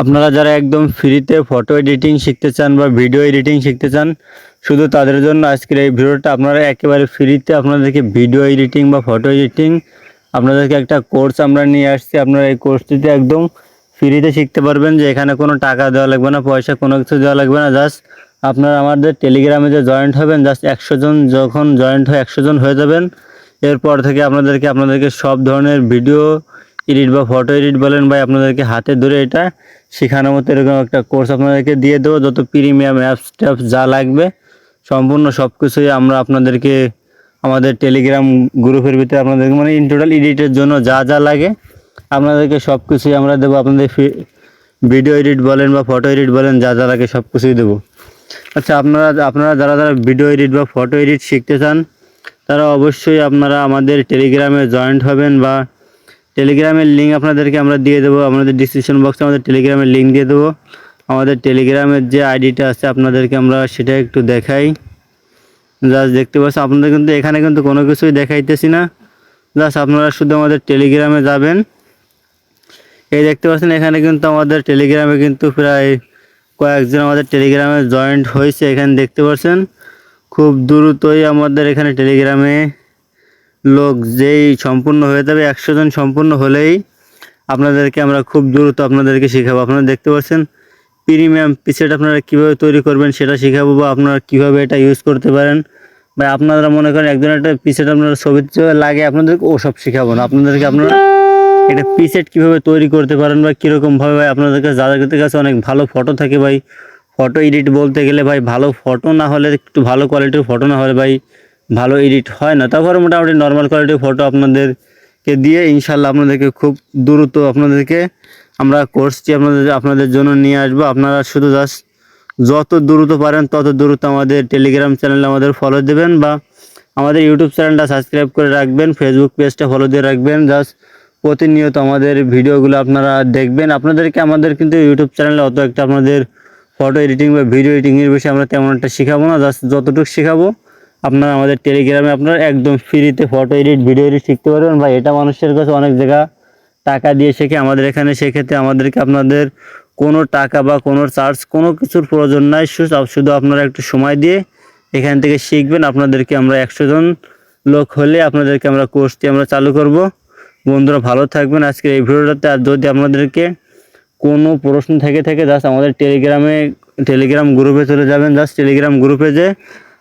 আপনারা যারা একদম ফ্রিতে ফটো এডিটিং শিখতে চান বা ভিডিও এডিটিং শিখতে চান, শুধু তাদের জন্য আজকের এই ভিডিওটা। আপনারা একেবারে ফ্রিতে আপনাদেরকে ভিডিও এডিটিং বা ফটো এডিটিং আপনাদেরকে একটা কোর্স আমরা নিয়ে আসছি। আপনারা এই কোর্সটিতে একদম ফ্রিতে শিখতে পারবেন যে এখানে কোনো টাকা দেওয়া লাগবে না, পয়সা কোনো কিছু দেওয়া লাগবে না। জাস্ট আপনারা আমাদের টেলিগ্রামে যে জয়েন্ট হবেন জাস্ট একশো জন যখন জয়েন্ট হয়ে, একশো জন হয়ে যাবেন। এরপর থেকে আপনাদেরকে আপনাদেরকে সব ধরনের ভিডিও এডিট বা ফটো এডিট বলেন ভাই, আপনাদেরকে হাতে ধরে এটা শেখানোর মতো এরকম একটা কোর্স আপনাদেরকে দিয়ে দেবো। যত প্রিমিয়াম অ্যাপস ট্যাপস যা লাগবে, সম্পূর্ণ সব কিছুই আমরা আপনাদেরকে আমাদের টেলিগ্রাম গ্রুপের ভিতরে আপনাদেরকে মানে ইন টোটাল এডিটের জন্য যা যা লাগে, আপনাদেরকে সব কিছুই আমরা দেবো। আপনাদের ভিডিও এডিট বলেন বা ফটো এডিট বলেন, যা যা লাগে সব কিছুই দেবো। আচ্ছা আপনারা আপনারা যারা যারা ভিডিও এডিট বা ফটো এডিট শিখতে চান, তারা অবশ্যই আপনারা আমাদের টেলিগ্রামে জয়েন্ট হবেন বা টেলিগ্রামের লিঙ্ক আপনাদেরকে আমরা দিয়ে দেবো। আমাদের ডিসক্রিপশন বক্সে আমাদের টেলিগ্রামের লিঙ্ক দিয়ে দেবো। আমাদের টেলিগ্রামের যে আইডিটা আছে আপনাদেরকে আমরা সেটা একটু দেখাই। জাস্ট দেখতে পাচ্ছেন, আপনাদের কিন্তু এখানে কিন্তু কোনো কিছুই দেখাইতেছি না। জাস্ট আপনারা শুধু আমাদের টেলিগ্রামে যাবেন। এই দেখতে পাচ্ছেন, এখানে কিন্তু আমাদের টেলিগ্রামে কিন্তু প্রায় কয়েকজন আমাদের টেলিগ্রামে জয়েন্ট হয়েছে। এখানে দেখতে পাচ্ছেন, খুব দ্রুতই আমাদের এখানে টেলিগ্রামে লোক যেই সম্পূর্ণ হয়ে যাবে, একশো জন সম্পূর্ণ হলেই আপনাদেরকে আমরা খুব দ্রুত আপনাদেরকে শেখাবো। আপনারা দেখতে পাচ্ছেন প্রিমিয়াম পিসেট আপনারা কীভাবে তৈরি করবেন সেটা শেখাবো বা আপনারা কীভাবে এটা ইউজ করতে পারেন। বা আপনারা মনে করেন একজন একটা পিসেট আপনারা ছবি লাগে আপনাদেরকে ওসব শেখাবো না। আপনাদেরকে আপনারা একটা পিসেট কীভাবে তৈরি করতে পারেন বা কীরকমভাবে ভাই আপনাদের কাছে, যাদের কাছে অনেক ভালো ফটো থাকে ভাই ফটো এডিট বলতে গেলে ভাই ভালো ফটো না হলে, একটু ভালো কোয়ালিটির ফটো না হলে ভাই ভালো এডিট হয় না। তারপরে মোটামুটি নর্মাল কোয়ালিটির ফটো আপনাদেরকে দিয়ে ইনশাল্লাহ আপনাদেরকে খুব দ্রুত আপনাদেরকে আমরা কোর্সটি আপনাদের আপনাদের জন্য নিয়ে আসব। আপনারা শুধু জাস্ট যত দ্রুত পারেন তত দ্রুত আমাদের টেলিগ্রাম চ্যানেলে আমাদের ফলো দেবেন বা আমাদের ইউটিউব চ্যানেলটা সাবস্ক্রাইব করে রাখবেন। ফেসবুক পেজটা ফলো দিয়ে রাখবেন। জাস্ট প্রতিনিয়ত আমাদের ভিডিওগুলো আপনারা দেখবেন। আপনাদেরকে আমাদের কিন্তু ইউটিউব চ্যানেলে অত একটা আপনাদের ফটো এডিটিং বা ভিডিও এডিটিংয়ের বিষয়ে আমরা তেমন একটা শেখাবো না। জাস্ট যতটুকু শেখাবো আপনারা আমাদের টেলিগ্রামে আপনারা একদম ফ্রিতে ফটো এডিট ভিডিও এডিট শিখতে পারবেন। বা এটা মানুষের কাছে অনেক জায়গা টাকা দিয়ে শেখে। আমাদের এখানে সেক্ষেত্রে আমাদেরকে আপনাদের কোনো টাকা বা কোনো চার্জ কোনো কিছুর প্রয়োজন নাই। শুধু আপনারা একটু সময় দিয়ে এখান থেকে শিখবেন। আপনাদেরকে আমরা একশো জন লোক হলে আপনাদেরকে আমরা কোর্সটি আমরা চালু করব। বন্ধুরা, ভালো থাকবেন। আজকের এই ভিডিওটাতে আর যদি আপনাদেরকে কোনো প্রশ্ন থেকে থাকে জাস্ট আমাদের টেলিগ্রামে টেলিগ্রাম গ্রুপে চলে যাবেন। জাস্ট টেলিগ্রাম গ্রুপে যে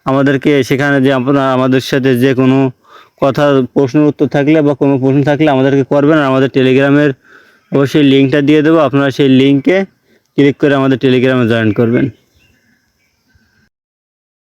আমাদেরকে সেখানে যে আপনার আমাদের সাথে যে কোনো কথা, প্রশ্নের উত্তর থাকলে বা কোনো প্রশ্ন থাকলে আমাদেরকে করবেন। আর আমাদের টেলিগ্রামের অবশ্যই লিঙ্কটা দিয়ে দেবো। আপনারা সেই লিঙ্কে ক্লিক করে আমাদের টেলিগ্রামে জয়েন করবেন।